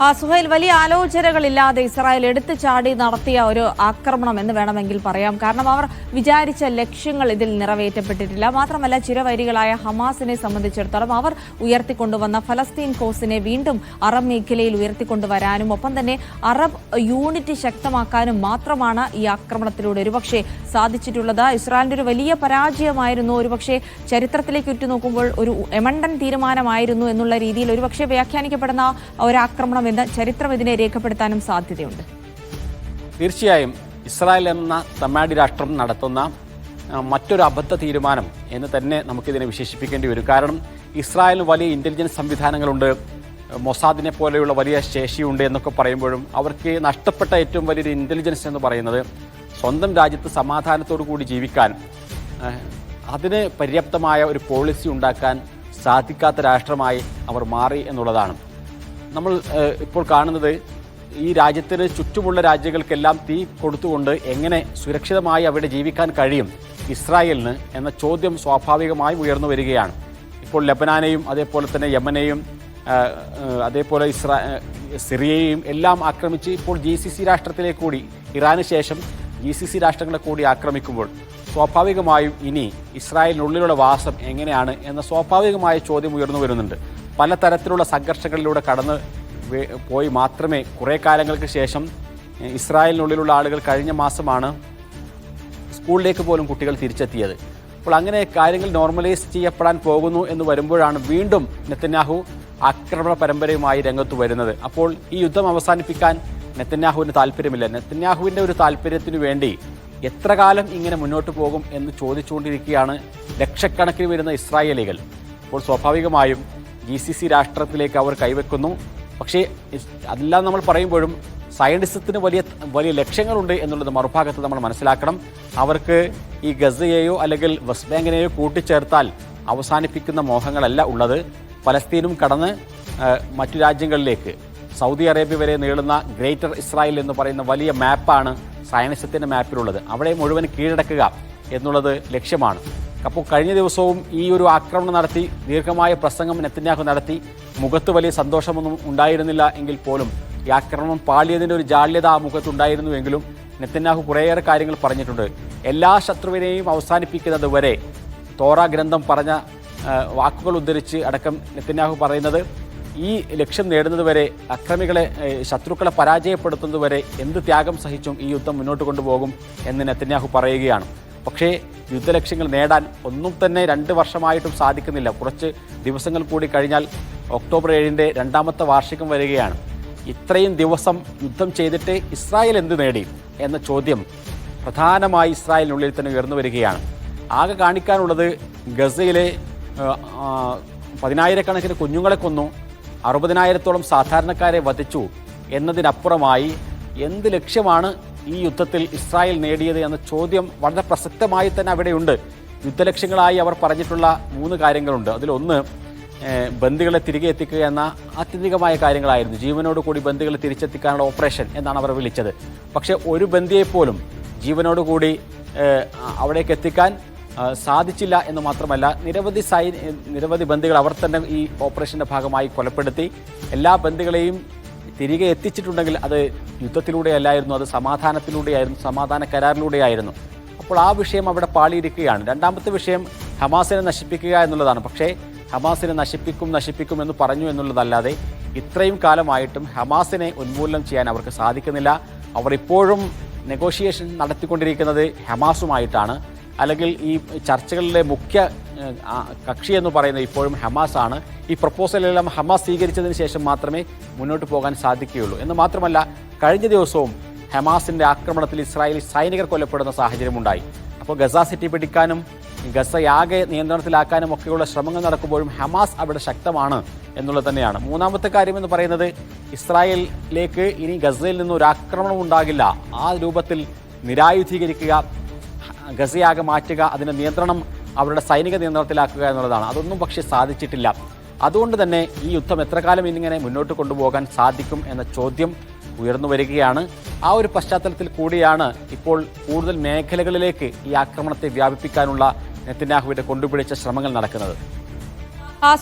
ആ, സുഹൈൽ വലിയ ആലോചനകളില്ലാതെ ഇസ്രായേൽ എടുത്തു ചാടി നടത്തിയ ഒരു ആക്രമണം എന്ന് വേണമെങ്കിൽ പറയാം. കാരണം അവർ വിചാരിച്ച ലക്ഷ്യങ്ങൾ ഇതിൽ നിറവേറ്റപ്പെട്ടിട്ടില്ല. മാത്രമല്ല ചിരവൈരികളായ ഹമാസിനെ സംബന്ധിച്ചിടത്തോളം അവർ ഉയർത്തിക്കൊണ്ടുവന്ന ഫലസ്തീൻ കോസിനെ വീണ്ടും അറബ് മേഖലയിൽ ഉയർത്തിക്കൊണ്ടുവരാനും ഒപ്പം തന്നെ അറബ് യൂണിറ്റ് ശക്തമാക്കാനും മാത്രമാണ് ഈ ആക്രമണത്തിലൂടെ ഒരുപക്ഷെ സാധിച്ചിട്ടുള്ളത്. ഇസ്രായേലിന്റെ ഒരു വലിയ പരാജയമായിരുന്നു. ഒരുപക്ഷെ ചരിത്രത്തിലേക്ക് ഉറ്റുനോക്കുമ്പോൾ ഒരു എമണ്ടൻ തീരുമാനമായിരുന്നു എന്നുള്ള രീതിയിൽ ഒരുപക്ഷെ വ്യാഖ്യാനിക്കപ്പെടുന്ന ഒരു ആക്രമണം എന്ന് ചരിത്രം ഇതിനെ രേഖപ്പെടുത്താനും സാധ്യതയുണ്ട്. തീർച്ചയായും ഇസ്രായേൽ എന്ന തമ്മാടി രാഷ്ട്രം നടത്തുന്ന മറ്റൊരു അബദ്ധ തീരുമാനം എന്ന് തന്നെ നമുക്കിതിനെ വിശേഷിപ്പിക്കേണ്ടി വരും. കാരണം ഇസ്രായേലിന് വലിയ ഇന്റലിജൻസ് സംവിധാനങ്ങളുണ്ട് മൊസാദിനെ പോലെയുള്ള വലിയ ശേഷിയുണ്ട് എന്നൊക്കെ പറയുമ്പോഴും അവർക്ക് നഷ്ടപ്പെട്ട ഏറ്റവും വലിയൊരു ഇന്റലിജൻസ് എന്ന് പറയുന്നത് സ്വന്തം രാജ്യത്ത് സമാധാനത്തോടു കൂടി ജീവിക്കാൻ അതിന് പര്യാപ്തമായ ഒരു പോളിസി ഉണ്ടാക്കാൻ സാധിക്കാത്ത രാഷ്ട്രമായി അവർ മാറി എന്നുള്ളതാണ്. നമ്മൾ ഇപ്പോൾ കാണുന്നത് ഈ രാജ്യത്തിന് ചുറ്റുമുള്ള രാജ്യങ്ങൾക്കെല്ലാം തീ കൊടുത്തുകൊണ്ട് എങ്ങനെ സുരക്ഷിതമായി അവിടെ ജീവിക്കാൻ കഴിയും ഇസ്രായേലിന് എന്ന ചോദ്യം സ്വാഭാവികമായി ഉയർന്നു വരികയാണ്. ഇപ്പോൾ ലബനാനെയും അതേപോലെ തന്നെ യമനെയും അതേപോലെ ഇസ്രാ സിറിയയും സിറിയയെയും എല്ലാം ആക്രമിച്ച് ഇപ്പോൾ ജി സി സി രാഷ്ട്രത്തിലേക്ക് കൂടി ഇറാന് ശേഷം ജി സി സി രാഷ്ട്രങ്ങളെ കൂടി ആക്രമിക്കുമ്പോൾ സ്വാഭാവികമായും ഇനി ഇസ്രായേലിനുള്ളിലുള്ള വാസം എങ്ങനെയാണ് എന്ന സ്വാഭാവികമായ ചോദ്യം ഉയർന്നു വരുന്നുണ്ട്. പലതരത്തിലുള്ള സംഘർഷങ്ങളിലൂടെ കടന്ന് പോയി മാത്രമേ കുറേ കാലങ്ങൾക്ക് ശേഷം ഇസ്രായേലിനുള്ളിലുള്ള ആളുകൾ കഴിഞ്ഞ മാസമാണ് സ്കൂളിലേക്ക് പോലും കുട്ടികൾ തിരിച്ചെത്തിയത്. അപ്പോൾ അങ്ങനെ കാര്യങ്ങൾ നോർമലൈസ് ചെയ്യപ്പെടാൻ പോകുന്നു എന്ന് വരുമ്പോഴാണ് വീണ്ടും നെത്തന്യാഹു ആക്രമണ പരമ്പരയുമായി രംഗത്ത് വരുന്നത്. അപ്പോൾ ഈ യുദ്ധം അവസാനിപ്പിക്കാൻ നെത്തന്യാഹുവിന് താല്പര്യമില്ല. നെത്തന്യാഹുവിന്റെ ഒരു താല്പര്യത്തിനു വേണ്ടി എത്ര കാലം ഇങ്ങനെ മുന്നോട്ട് പോകും എന്ന് ചോദിച്ചുകൊണ്ടിരിക്കുകയാണ് ലക്ഷക്കണക്കിന് വരുന്ന ഇസ്രായേലികൾ. അപ്പോൾ സ്വാഭാവികമായും ജി സി സി രാഷ്ട്രത്തിലേക്ക് അവർ കൈവെക്കുന്നു. പക്ഷേ അതെല്ലാം നമ്മൾ പറയുമ്പോഴും സയന്റിസത്തിന് വലിയ വലിയ ലക്ഷ്യങ്ങളുണ്ട് എന്നുള്ളത് മറുഭാഗത്ത് നമ്മൾ മനസ്സിലാക്കണം. അവർക്ക് ഈ ഗസയെയോ അല്ലെങ്കിൽ വെസ്റ്റ് ബാങ്കിനെയോ കൂട്ടിച്ചേർത്താൽ അവസാനിപ്പിക്കുന്ന മോഹങ്ങളല്ല ഉള്ളത്. പലസ്തീനും കടന്ന് മറ്റു രാജ്യങ്ങളിലേക്ക്. സൗദി അറേബ്യ വരെ നീളുന്ന ഗ്രേറ്റർ ഇസ്രായേൽ എന്ന് പറയുന്ന വലിയ മാപ്പാണ് സയനിസത്തിന്റെ മാപ്പിലുള്ളത്. അവിടെ മുഴുവൻ കീഴടക്കുക എന്നുള്ളത് ലക്ഷ്യമാണ്. അപ്പോൾ കഴിഞ്ഞ ദിവസവും ഈ ഒരു ആക്രമണം നടത്തി ദീർഘമായ പ്രസംഗം നെത്തന്യാഹു നടത്തി. മുഖത്ത് വലിയ സന്തോഷമൊന്നും ഉണ്ടായിരുന്നില്ല എങ്കിൽ പോലും ഈ ആക്രമണം പാളിയതിന്റെ ഒരു ജാള്യത ആ മുഖത്തുണ്ടായിരുന്നുവെങ്കിലും നെത്തന്യാഹു കുറേയേറെ കാര്യങ്ങൾ പറഞ്ഞിട്ടുണ്ട്. എല്ലാ ശത്രുവിനെയും അവസാനിപ്പിക്കുന്നത് വരെ തോറ ഗ്രന്ഥം പറഞ്ഞ വാക്കുകൾ ഉദ്ധരിച്ച് അടക്കം നെത്തന്യാഹു പറയുന്നത് ഈ ലക്ഷ്യം നേടുന്നതുവരെ അക്രമികളെ ശത്രുക്കളെ പരാജയപ്പെടുത്തുന്നതുവരെ എന്ത് ത്യാഗം സഹിച്ചും ഈ യുദ്ധം മുന്നോട്ട് കൊണ്ടുപോകും എന്ന് നെത്തന്യാഹു പറയുകയാണ്. പക്ഷേ യുദ്ധലക്ഷ്യങ്ങൾ നേടാൻ ഒന്നും തന്നെ രണ്ട് വർഷമായിട്ടും സാധിക്കുന്നില്ല. കുറച്ച് ദിവസങ്ങൾ കൂടി കഴിഞ്ഞാൽ ഒക്ടോബർ ഏഴിന്റെ രണ്ടാമത്തെ വാർഷികം വരികയാണ്. ഇത്രയും ദിവസം യുദ്ധം ചെയ്തിട്ട് ഇസ്രായേൽ എന്ത് നേടി എന്ന ചോദ്യം പ്രധാനമായി ഇസ്രായേലിനുള്ളിൽ തന്നെ ഉയർന്നു വരികയാണ്. ആകെ കാണിക്കാനുള്ളത് ഗസയിലെ പതിനായിരക്കണക്കിന് കുഞ്ഞുങ്ങളെ കൊന്നു അറുപതിനായിരത്തോളം സാധാരണക്കാരെ വധിച്ചു എന്നതിനപ്പുറമായി എന്ത് ലക്ഷ്യമാണ് ഈ യുദ്ധത്തിൽ ഇസ്രായേൽ നേടിയത് എന്ന ചോദ്യം വളരെ പ്രസക്തമായി തന്നെ അവിടെയുണ്ട്. യുദ്ധലക്ഷ്യങ്ങളായി അവർ പറഞ്ഞിട്ടുള്ള മൂന്ന് കാര്യങ്ങളുണ്ട്. അതിലൊന്ന് ബന്ദികളെ തിരികെ എത്തിക്കുക എന്ന ആത്യന്തികമായ കാര്യങ്ങളായിരുന്നു. ജീവനോട് കൂടി ബന്ദികളെ തിരിച്ചെത്തിക്കാനുള്ള ഓപ്പറേഷൻ എന്നാണ് അവർ വിളിച്ചത്. പക്ഷേ ഒരു ബന്ദിയെപ്പോലും ജീവനോട് കൂടി ഏഹ്, അവിടേക്ക് എത്തിക്കാൻ സാധിച്ചില്ല എന്ന് മാത്രമല്ല നിരവധി സൈ നിരവധി ബന്ദികൾ അവർ തന്നെ ഈ ഓപ്പറേഷന്റെ ഭാഗമായി കൊലപ്പെടുത്തി. എല്ലാ ബന്ദികളെയും തിരികെ എത്തിച്ചിട്ടുണ്ടെങ്കിൽ അത് യുദ്ധത്തിലൂടെയല്ലായിരുന്നു അത് സമാധാനത്തിലൂടെയായിരുന്നു സമാധാന കരാറിലൂടെയായിരുന്നു. അപ്പോൾ ആ വിഷയം അവിടെ പാളിയിരിക്കുകയാണ്. രണ്ടാമത്തെ വിഷയം ഹമാസിനെ നശിപ്പിക്കുക എന്നുള്ളതാണ്. പക്ഷേ ഹമാസിനെ നശിപ്പിക്കും നശിപ്പിക്കും എന്ന് പറഞ്ഞു എന്നുള്ളതല്ലാതെ ഇത്രയും കാലമായിട്ടും ഹമാസിനെ ഉന്മൂലനം ചെയ്യാൻ അവർക്ക് സാധിക്കുന്നില്ല. അവർ ഇപ്പോഴും നെഗോഷിയേഷൻ നടത്തിക്കൊണ്ടിരിക്കുന്നത് ഹമാസുമായിട്ടാണ്. അല്ലെങ്കിൽ ഈ ചർച്ചകളിലെ മുഖ്യ കക്ഷി എന്ന് പറയുന്നത് ഇപ്പോഴും ഹമാസ് ആണ്. ഈ പ്രപ്പോസലെല്ലാം ഹമാസ് സ്വീകരിച്ചതിന് ശേഷം മാത്രമേ മുന്നോട്ട് പോകാൻ സാധിക്കുകയുള്ളൂ. എന്ന് മാത്രമല്ല കഴിഞ്ഞ ദിവസവും ഹമാസിന്റെ ആക്രമണത്തിൽ ഇസ്രായേൽ സൈനികർ കൊല്ലപ്പെടുന്ന സാഹചര്യമുണ്ടായി അപ്പോൾ ഗസ സിറ്റി പിടിക്കാനും ഗസയാകെ നിയന്ത്രണത്തിലാക്കാനും ഒക്കെയുള്ള ശ്രമങ്ങൾ നടക്കുമ്പോഴും ഹമാസ് അവിടെ ശക്തമാണ് എന്നുള്ളത് തന്നെയാണ്. മൂന്നാമത്തെ കാര്യം എന്ന് പറയുന്നത് ഇസ്രായേലിലേക്ക് ഇനി ഗസയിൽ നിന്ന് ഒരു ആക്രമണം ഉണ്ടാകില്ല. ആ രൂപത്തിൽ നിരായുധീകരിക്കുക ഗസയാകെ മാറ്റുക അതിന്റെ നിയന്ത്രണം അവരുടെ സൈനിക നിയന്ത്രണത്തിലാക്കുക എന്നുള്ളതാണ്. അതൊന്നും പക്ഷേ സാധിച്ചിട്ടില്ല. അതുകൊണ്ട് തന്നെ ഈ യുദ്ധം എത്രകാലം ഇന്നിങ്ങനെ മുന്നോട്ട് കൊണ്ടുപോകാൻ സാധിക്കും എന്ന ചോദ്യം ഉയർന്നു വരികയാണ്. ആ ഒരു പശ്ചാത്തലത്തിൽ കൂടിയാണ് ഇപ്പോൾ കൂടുതൽ മേഖലകളിലേക്ക് ഈ ആക്രമണത്തെ വ്യാപിപ്പിക്കാനുള്ള നെത്തന്യാഹുവിന്റെ കൊണ്ടുപിടിച്ച ശ്രമങ്ങൾ നടക്കുന്നത്.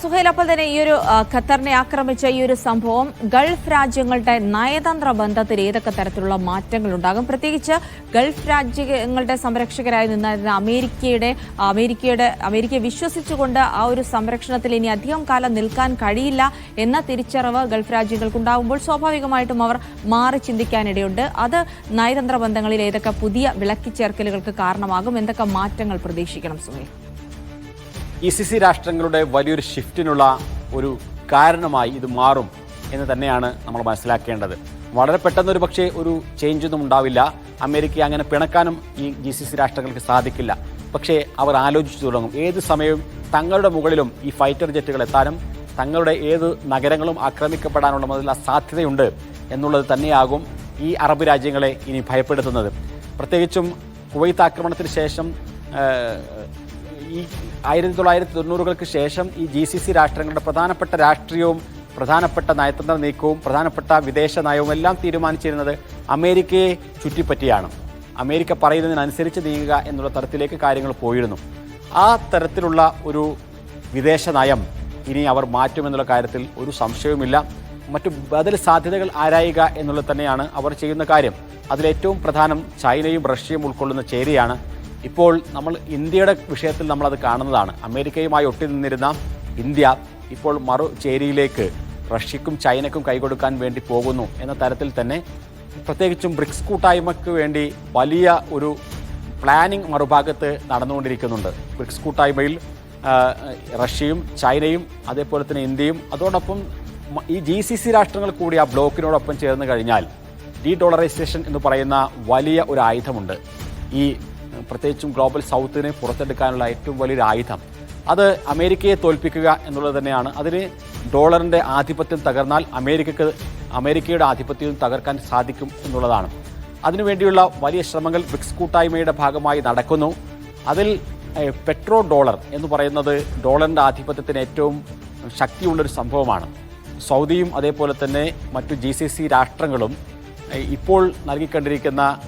സുഹൈൽ അപ്പോൾ തന്നെ ഈ ഒരു ഖത്തറിനെ ആക്രമിച്ച ഈ ഒരു സംഭവം ഗൾഫ് രാജ്യങ്ങളുടെ നയതന്ത്ര ബന്ധത്തിൽ ഏതൊക്കെ തരത്തിലുള്ള മാറ്റങ്ങൾ ഉണ്ടാകും പ്രത്യേകിച്ച് ഗൾഫ് രാജ്യങ്ങളുടെ സംരക്ഷകരായി നിന്നിരുന്ന അമേരിക്കയുടെ അമേരിക്കയുടെ അമേരിക്കയെ വിശ്വസിച്ചുകൊണ്ട് ആ ഒരു സംരക്ഷണത്തിൽ ഇനി അധികം കാലം നിൽക്കാൻ കഴിയില്ല എന്ന തിരിച്ചറിവ് ഗൾഫ് രാജ്യങ്ങൾക്കുണ്ടാകുമ്പോൾ സ്വാഭാവികമായിട്ടും അവർ മാറി ചിന്തിക്കാനിടയുണ്ട്. അത് നയതന്ത്ര ബന്ധങ്ങളിൽ ഏതൊക്കെ പുതിയ വിളക്കിച്ചേർക്കലുകൾക്ക് കാരണമാകും? എന്തൊക്കെ മാറ്റങ്ങൾ പ്രതീക്ഷിക്കണം സുഹൈൽ? ഇ സി സി രാഷ്ട്രങ്ങളുടെ വലിയൊരു ഷിഫ്റ്റിനുള്ള ഒരു കാരണമായി ഇത് മാറും എന്ന് തന്നെയാണ് നമ്മൾ മനസ്സിലാക്കേണ്ടത്. വളരെ പെട്ടെന്ന് ഒരു പക്ഷേ ഒരു ചേഞ്ച് ഒന്നും ഉണ്ടാവില്ല. അമേരിക്ക അങ്ങനെ പിണക്കാനും ഈ ജി സി സി രാഷ്ട്രങ്ങൾക്ക് സാധിക്കില്ല. പക്ഷേ അവർ ആലോചിച്ചു തുടങ്ങും. ഏത് സമയവും തങ്ങളുടെ മുകളിലും ഈ ഫൈറ്റർ ജെറ്റുകൾ എത്താനും തങ്ങളുടെ ഏത് നഗരങ്ങളും ആക്രമിക്കപ്പെടാനുള്ള മുതലുള്ള സാധ്യതയുണ്ട് എന്നുള്ളത് തന്നെയാകും ഈ അറബ് രാജ്യങ്ങളെ ഇനി ഭയപ്പെടുത്തുന്നത്. പ്രത്യേകിച്ചും കുവൈത്ത് ആക്രമണത്തിന് ശേഷം ഈ ആയിരത്തി തൊള്ളായിരത്തി തൊണ്ണൂറുകൾക്ക് ശേഷം ഈ ജി സി സി രാഷ്ട്രങ്ങളുടെ പ്രധാനപ്പെട്ട രാഷ്ട്രീയവും പ്രധാനപ്പെട്ട നയതന്ത്ര നീക്കവും പ്രധാനപ്പെട്ട വിദേശ നയവും എല്ലാം തീരുമാനിച്ചിരുന്നത് അമേരിക്കയെ ചുറ്റിപ്പറ്റിയാണ്. അമേരിക്ക പറയുന്നതിനനുസരിച്ച് നീങ്ങുക എന്നുള്ള തരത്തിലേക്ക് കാര്യങ്ങൾ പോയിരുന്നു. ആ തരത്തിലുള്ള ഒരു വിദേശ നയം ഇനി അവർ മാറ്റുമെന്നുള്ള കാര്യത്തിൽ ഒരു സംശയവുമില്ല. മറ്റു ബദൽ സാധ്യതകൾ ആരായുക എന്നുള്ളത് തന്നെയാണ് അവർ ചെയ്യുന്ന കാര്യം. അതിലേറ്റവും പ്രധാനം ചൈനയും റഷ്യയും ഉൾക്കൊള്ളുന്ന ചേരിയാണ്. ഇപ്പോൾ നമ്മൾ ഇന്ത്യയുടെ വിഷയത്തിൽ നമ്മളത് കാണുന്നതാണ്. അമേരിക്കയുമായി ഒട്ടി നിന്നിരുന്ന ഇന്ത്യ ഇപ്പോൾ മറു ചേരിയിലേക്ക് റഷ്യക്കും ചൈനയ്ക്കും കൈകൊടുക്കാൻ വേണ്ടി പോകുന്നു എന്ന തരത്തിൽ തന്നെ പ്രത്യേകിച്ചും ബ്രിക്സ് കൂട്ടായ്മയ്ക്ക് വേണ്ടി വലിയ ഒരു പ്ലാനിംഗ് മറുഭാഗത്ത് നടന്നുകൊണ്ടിരിക്കുന്നുണ്ട്. ബ്രിക്സ് കൂട്ടായ്മയിൽ റഷ്യയും ചൈനയും അതേപോലെ തന്നെ ഇന്ത്യയും അതോടൊപ്പം ഈ ജി സി സി രാഷ്ട്രങ്ങൾ കൂടി ആ ബ്ലോക്കിനോടൊപ്പം ചേർന്ന് കഴിഞ്ഞാൽ ഡി ഡോളറൈസേഷൻ എന്ന് പറയുന്ന വലിയ ഒരു ആയുധമുണ്ട്. ഈ പ്രത്യേകിച്ചും ഗ്ലോബൽ സൗത്തിനെ പുറത്തെടുക്കാനുള്ള ഏറ്റവും വലിയൊരു ആയുധം. അത് അമേരിക്കയെ തോൽപ്പിക്കുക എന്നുള്ളത് തന്നെയാണ്. അതിന് ഡോളറിന്റെ ആധിപത്യം തകർന്നാൽ അമേരിക്കക്ക് അമേരിക്കയുടെ ആധിപത്യം തകർക്കാൻ സാധിക്കും എന്നുള്ളതാണ്. അതിനുവേണ്ടിയുള്ള വലിയ ശ്രമങ്ങൾ ബ്രിക്സ് കൂട്ടായ്മയുടെ ഭാഗമായി നടക്കുന്നു. അതിൽ പെട്രോ ഡോളർ എന്ന് പറയുന്നത് ഡോളറിന്റെ ആധിപത്യത്തിന് ഏറ്റവും ശക്തിയുള്ളൊരു സംഭവമാണ്. സൗദിയും അതേപോലെ തന്നെ മറ്റു ജി രാഷ്ട്രങ്ങളും ഇപ്പോൾ നൽകിക്കൊണ്ടിരിക്കുന്ന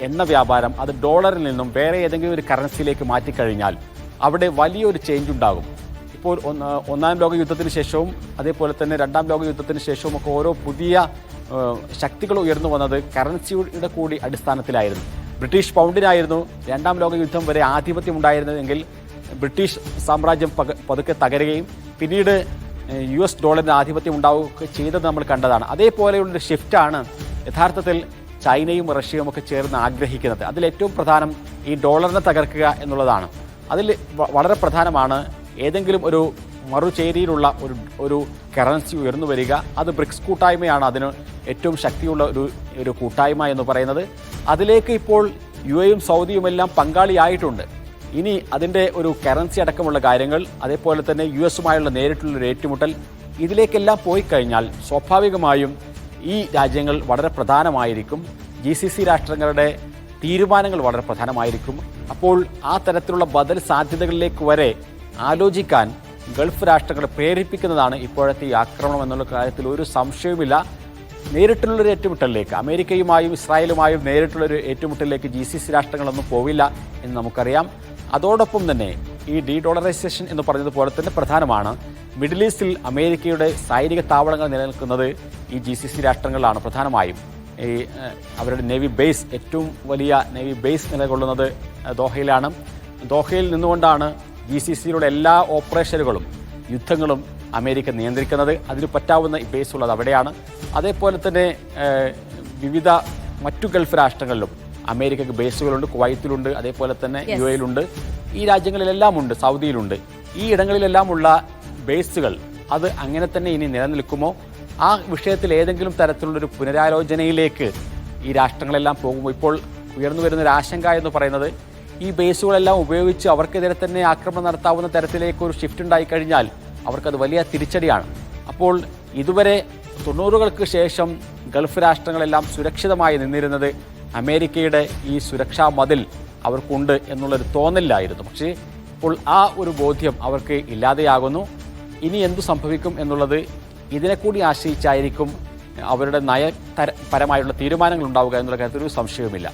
എണ്ണ വ്യാപാരം അത് ഡോളറിൽ നിന്നും വേറെ ഏതെങ്കിലും ഒരു കറൻസിയിലേക്ക് മാറ്റിക്കഴിഞ്ഞാൽ അവിടെ വലിയൊരു ചേഞ്ച് ഉണ്ടാകും ഇപ്പോൾ ഒന്ന് ലോക യുദ്ധത്തിന് ശേഷവും അതേപോലെ തന്നെ രണ്ടാം ലോക യുദ്ധത്തിന് ശേഷവും ഒക്കെ ഓരോ പുതിയ ശക്തികൾ ഉയർന്നു വന്നത് കറൻസിയുടെ കൂടി അടിസ്ഥാനത്തിലായിരുന്നു. ബ്രിട്ടീഷ് പൗണ്ടിനായിരുന്നു രണ്ടാം ലോക യുദ്ധം വരെ ആധിപത്യം ഉണ്ടായിരുന്നതെങ്കിൽ ബ്രിട്ടീഷ് സാമ്രാജ്യം പതുക്കെ തകരുകയും പിന്നീട് യു എസ് ഡോളറിന്റെ ആധിപത്യം ഉണ്ടാവുകയൊക്കെ ചെയ്തത് നമ്മൾ കണ്ടതാണ്. അതേപോലെയുള്ളൊരു ഷിഫ്റ്റാണ് യഥാർത്ഥത്തിൽ ചൈനയും റഷ്യയും ഒക്കെ ചേർന്ന് ആഗ്രഹിക്കുന്നത്. അതിൽ ഏറ്റവും പ്രധാനം ഈ ഡോളറിനെ തകർക്കുക എന്നുള്ളതാണ്. അതിൽ വളരെ പ്രധാനമാണ് ഏതെങ്കിലും ഒരു മറുചേരിയിലുള്ള ഒരു ഒരു കറൻസി ഉയർന്നു വരിക. അത് ബ്രിക്സ് കൂട്ടായ്മയാണ് അതിന് ഏറ്റവും ശക്തിയുള്ള ഒരു ഒരു കൂട്ടായ്മ എന്ന് പറയുന്നത്. അതിലേക്ക് ഇപ്പോൾ യു എയും സൗദിയുമെല്ലാം പങ്കാളിയായിട്ടുണ്ട്. ഇനി അതിന്റെ ഒരു കറൻസി അടക്കമുള്ള കാര്യങ്ങൾ അതേപോലെ തന്നെ യു എസുമായുള്ള നേരിട്ടുള്ള ഒരു ഏറ്റുമുട്ടൽ ഇതിലേക്കെല്ലാം പോയി കഴിഞ്ഞാൽ സ്വാഭാവികമായും ഈ രാജ്യങ്ങൾ വളരെ പ്രധാനമായിരിക്കും. ജി സി സി രാഷ്ട്രങ്ങളുടെ തീരുമാനങ്ങൾ വളരെ പ്രധാനമായിരിക്കും. അപ്പോൾ ആ തരത്തിലുള്ള ബദൽ സാധ്യതകളിലേക്ക് വരെ ആലോചിക്കാൻ ഗൾഫ് രാഷ്ട്രങ്ങളെ പ്രേരിപ്പിക്കുന്നതാണ് ഇപ്പോഴത്തെ ഈ ആക്രമണം എന്നുള്ള കാര്യത്തിൽ ഒരു സംശയവുമില്ല. നേരിട്ടുള്ളൊരു ഏറ്റുമുട്ടലിലേക്ക് അമേരിക്കയുമായും ഇസ്രായേലുമായും നേരിട്ടുള്ളൊരു ഏറ്റുമുട്ടലിലേക്ക് ജി സി സി രാഷ്ട്രങ്ങളൊന്നും പോവില്ല എന്ന് നമുക്കറിയാം. അതോടൊപ്പം തന്നെ ഈ ഡി ഡോളറൈസേഷൻ എന്ന് പറഞ്ഞതുപോലെ തന്നെ പ്രധാനമാണ്. മിഡിൽ ഈസ്റ്റിൽ അമേരിക്കയുടെ സൈനിക താവളങ്ങൾ നിലനിൽക്കുന്നത് ഈ ജി സി സി രാഷ്ട്രങ്ങളിലാണ് പ്രധാനമായും. ഈ അവരുടെ നേവി ബേസ് ഏറ്റവും വലിയ നേവി ബേസ് നിലകൊള്ളുന്നത് ദോഹയിലാണ്. ദോഹയിൽ നിന്നുകൊണ്ടാണ് ജി സി സിയിലുള്ള എല്ലാ ഓപ്പറേഷനുകളും യുദ്ധങ്ങളും അമേരിക്ക നിയന്ത്രിക്കുന്നത്. അതിന് പറ്റാവുന്ന ബേസ് ഉള്ളത് അവിടെയാണ്. അതേപോലെ തന്നെ വിവിധ മറ്റു ഗൾഫ് രാഷ്ട്രങ്ങളിലും അമേരിക്കക്ക് ബേസുകളുണ്ട് കുവൈത്തിലുണ്ട് അതേപോലെ തന്നെ യു എയിലുണ്ട് ഈ രാജ്യങ്ങളിലെല്ലാം ഉണ്ട് സൗദിയിലുണ്ട്. ഈ ഇടങ്ങളിലെല്ലാം ഉള്ള ബേസുകൾ അത് അങ്ങനെ തന്നെ ഇനി നിലനിൽക്കുമോ? ആ വിഷയത്തിൽ ഏതെങ്കിലും തരത്തിലുള്ളൊരു പുനരാലോചനയിലേക്ക് ഈ രാഷ്ട്രങ്ങളെല്ലാം പോകുമ്പോൾ ഇപ്പോൾ ഉയർന്നു വരുന്ന ഒരു ആശങ്ക എന്ന് പറയുന്നത് ഈ ബേസുകളെല്ലാം ഉപയോഗിച്ച് അവർക്കെതിരെ തന്നെ ആക്രമണം നടത്താവുന്ന തരത്തിലേക്ക് ഒരു ഷിഫ്റ്റ് ഉണ്ടായി കഴിഞ്ഞാൽ അവർക്കത് വലിയ തിരിച്ചടിയാണ്. അപ്പോൾ ഇതുവരെ തൊണ്ണൂറുകൾക്ക് ശേഷം ഗൾഫ് രാഷ്ട്രങ്ങളെല്ലാം സുരക്ഷിതമായി നിന്നിരുന്നത് അമേരിക്കയുടെ ഈ സുരക്ഷാ മതിൽ അവർക്കുണ്ട് എന്നുള്ളൊരു തോന്നലിലായിരുന്നു. പക്ഷേ ഇപ്പോൾ ആ ഒരു ബോധ്യം അവർക്ക് ഇല്ലാതെയാകുന്നു. ഇനി എന്തു സംഭവിക്കും എന്നുള്ളത് ഇതിനെ കൂടി ആശ്രയിച്ചായിരിക്കും അവരുടെ നയപരമായുള്ള തീരുമാനങ്ങൾ ഉണ്ടാവുക എന്നുള്ള കാര്യത്തിൽ ഒരു സംശയവുമില്ല.